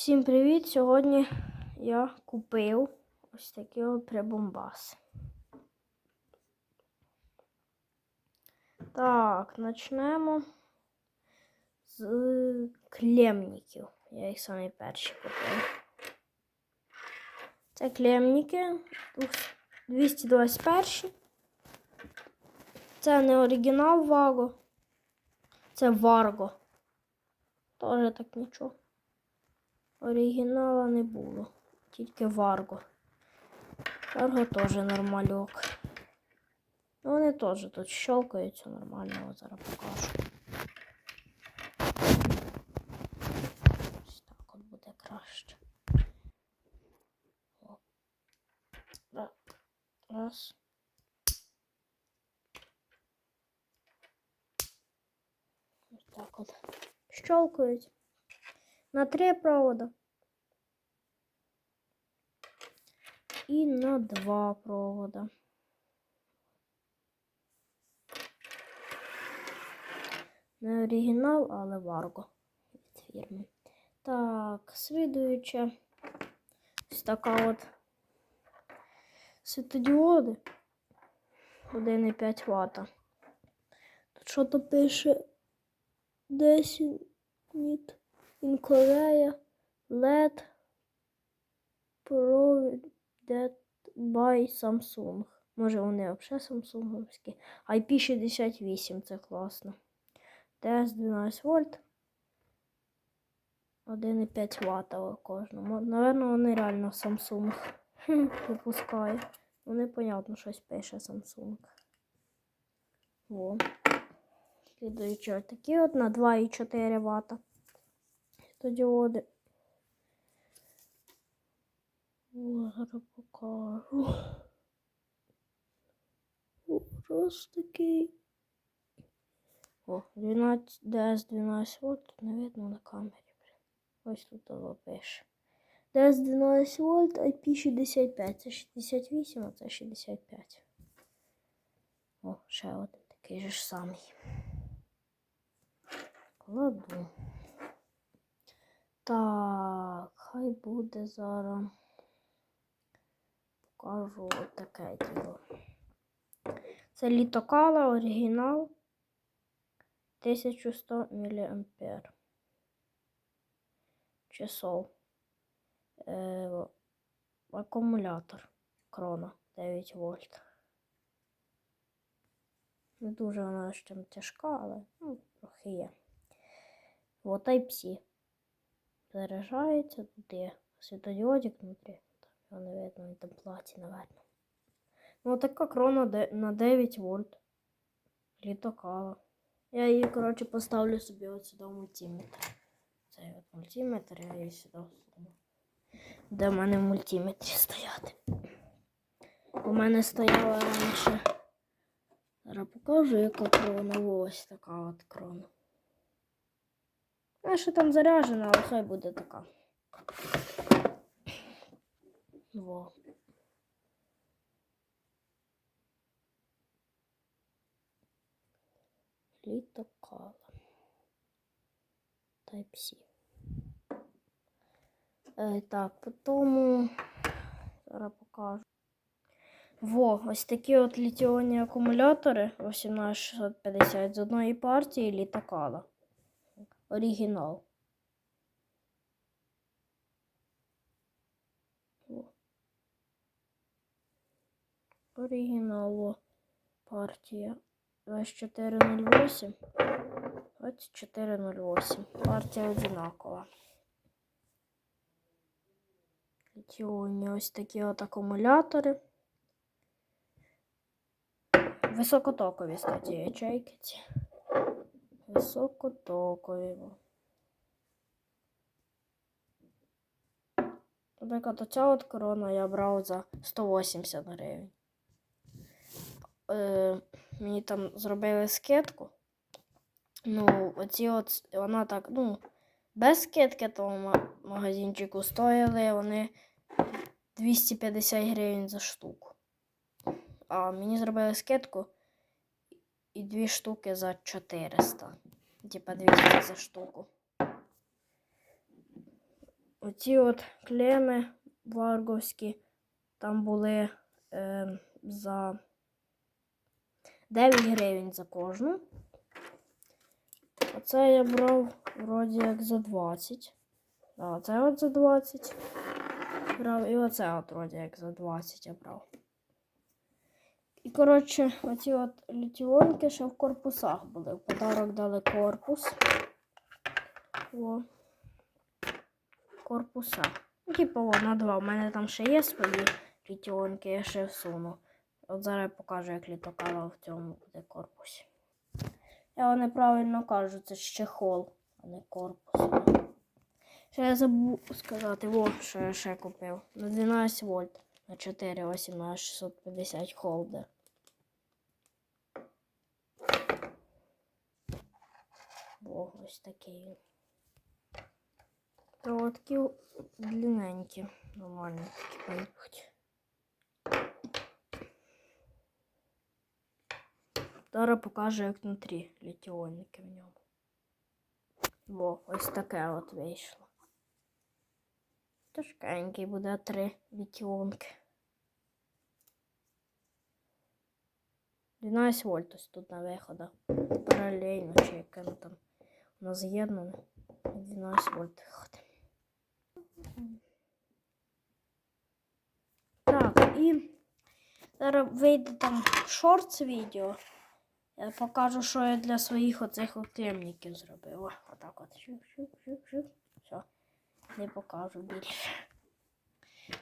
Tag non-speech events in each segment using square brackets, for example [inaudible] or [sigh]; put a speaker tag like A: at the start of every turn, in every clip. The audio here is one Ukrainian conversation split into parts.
A: Всім привіт! Сьогодні я купив ось такі от прибомбаси. Так, почнемо з клемників. Я їх самі перші купив. Це клемники 221. Це не оригінал Ваго. Це Варго. Тоже так нічого. Оригінала не було. Тільки Варго. Варго теж нормальок. Ну, вони теж тут щелкаються нормально, от зараз покажу. Ось так от буде краще. О. Раз. Ось так от. Щелкають. На три провода. І на два провода. Не оригінал, але Варго від фірми. Так, слідуюче. Ось така от світодіоди. 1,5 Вт. Тут що то пише 10 ніт. Korea LED Provided by Samsung. Може вони взагалі самсунговські. IP68 це класно. ds 12 вольт. 1,5 Вт кожному. Наверно, вони реально Samsung [laughs] випускають. Ну, непонятно, щось пише Samsung. Во. Слідуючи такі от на 2,4 Вт. Світодіоди. О, зараз покажу. Ось такий. О, 12, DS 12 вольт, не видно на камері. Ось тут воно пише. DS 12 вольт, IP65. Це 68, а це 65. О, ще один такий же ж самий. Кладу. Так, хай буде зараз. Покажу от таке діло. Це літокала, оригінал 1100 мА. Часов. Е, акумулятор крона 9 вольт. Не дуже вона ще тяжка, але ну, трохи є. Вот Type-C. Заряджається, тут є світодіодик внутрі. Там він там платі, наверно. Ну, така крона на 9 вольт. Літокала. Я її, коротше, поставлю собі от сюди в мультиметр. Цей от мультиметр, я її сюди всуну. Де в мене в мультиметрі стояти. У мене стояла раніше. Зараз покажу, яка крона. Ось така от крона. А що там заряджена, але хай буде така. Во. Літокала. Type-C. Е, так, потім зараз покажу. Во, ось такі от літіонні акумулятори 18650 з одної партії літокала. Оригінал. О. Оригінал о, партія 2408. 2408. Партія одинакова. Літіонні ось такі от акумулятори. Високотокові, кстати, ячейки ці. Високотокові. во. Наприклад, оця от корона я брав за 180 гривень. Е, мені там зробили скидку. Ну, оці от, вона так, ну, без скидки ма- магазинчику стояли вони 250 гривень за штуку. А мені зробили скидку і дві штуки за 400. Типа 200 за штуку. оці от клеми варговські там були е, за 9 гривень за кожну. Оце я брав вроді як за 20. А оце от за 20 брав. І оце от вроді як за 20 я брав. І, коротше, оці от літіонки ще в корпусах були. В подарок дали корпус. О. Корпуса. Ну, типу, о, на два. У мене там ще є свої літіонки, я ще всуну. От зараз я покажу, як літокала в цьому буде корпусі. Я неправильно кажу, це чехол, а не корпус. Ще я забув сказати, о, що я ще купив. На 12 вольт, на 4, ось на 650 холдер. О, ось такий. він. То от такі длинненькі, нормально такі поїхать. Зараз покажу, як внутрі літіонники в ньому. Во, ось таке от вийшло. Тяжкенький буде три літіонки. 12 вольт ось тут на виходах. Паралельно, чи яке там воно з'єднане. 12 вольт. Так, і зараз вийде там шортс відео. Я покажу, що я для своїх оцих от темників зробив. О, Отак от. Шук, шук, шук. Все. Не покажу більше.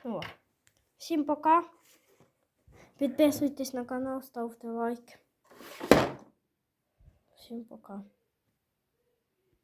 A: О. Всім пока. Підписуйтесь на канал, ставте лайки. Всім пока.